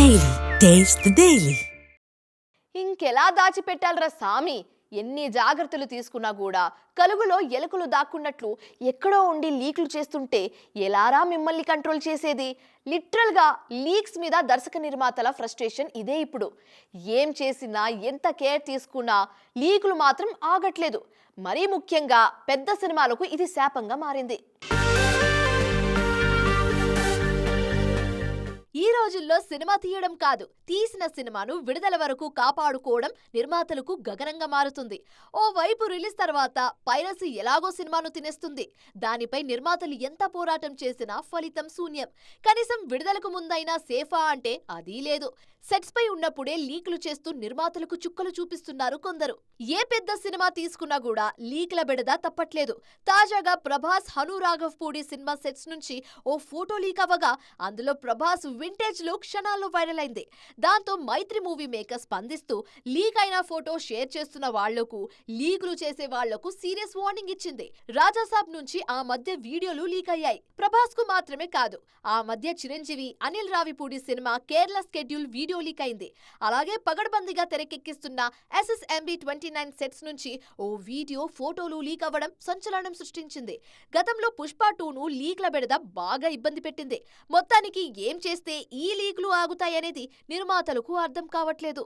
Daily taste daily ఇంకెలా దాచిపెట్టాలరా సామి? ఎన్ని జాగ్రత్తలు తీసుకున్నా కూడా కలుగులో ఎలుకలు దాక్కున్నట్లు ఎక్కడో ఉండి లీక్లు చేస్తుంటే ఎలారా మిమ్మల్ని కంట్రోల్ చేసేది? లిటరల్గా లీక్స్ మీద దర్శక నిర్మాతల ఫ్రస్ట్రేషన్ ఇదే ఇప్పుడు. ఏం చేసినా ఎంత కేర్ తీసుకున్నా లీకులు మాత్రం ఆగట్లేదు. మరీ ముఖ్యంగా పెద్ద సినిమాలకు ఇది శాపంగా మారింది. రోజుల్లో సినిమా తీయడం కాదు తీసిన సినిమాను విడుదల వరకు కాపాడుకోవడం నిర్మాతలకు గగనంగా మారుతుంది. ఓ వైపు రిలీజ్ తర్వాత పైరసీ ఎలాగో సినిమాను తినేస్తుంది. దానిపై నిర్మాతలు ఎంత పోరాటం చేసినా ఫలితం శూన్యం. కనీసం విడుదలకు ముందైనా సేఫా అంటే అదీ లేదు. సెట్స్ పై ఉన్నప్పుడే లీకులు చేస్తూ నిర్మాతలకు చుక్కలు చూపిస్తున్నారు కొందరు. ఏ పెద్ద సినిమా తీసుకున్నా కూడా లీక్ల బెడద తప్పట్లేదు. తాజాగా Prabhas Hanu Raghavapudi cinema sets నుంచి ఓ ఫోటో లీక్ అవ్వగా అందులో ప్రభాస్ వింటేజ్ లుక్ క్షణాల్లో వైరల్ అయింది. దాంతో మైత్రి మూవీ మేకర్ స్పందిస్తూ లీక్ అయిన ఫోటో షేర్ చేస్తున్న వాళ్ళకు లీకులు చేసే వాళ్ళకు సీరియస్ వార్నింగ్ ఇచ్చింది. రాజాసాబ్ నుంచి ఆ మధ్య వీడియోలు లీక్ అయ్యాయి. ప్రభాస్కు మాత్రమే కాదు ఆ మధ్య Chiranjeevi Anil Ravipudi cinema Kerala schedule video video leak అయింది. అలాగే పగడబందిగా తెరకెక్కిస్తున్న ఎస్ఎస్ఎంబి ట్వంటీ నైన్ సెట్స్ నుంచి ఓ వీడియో ఫోటోలు లీక్ అవ్వడం సంచలనం సృష్టించింది. గతంలో పుష్ప టూను లీక్ల బెడద బాగా ఇబ్బంది పెట్టింది. మొత్తానికి ఏం చేస్తే ఈ లీక్లు ఆగుతాయనేది నిర్మాతలకు అర్థం కావట్లేదు.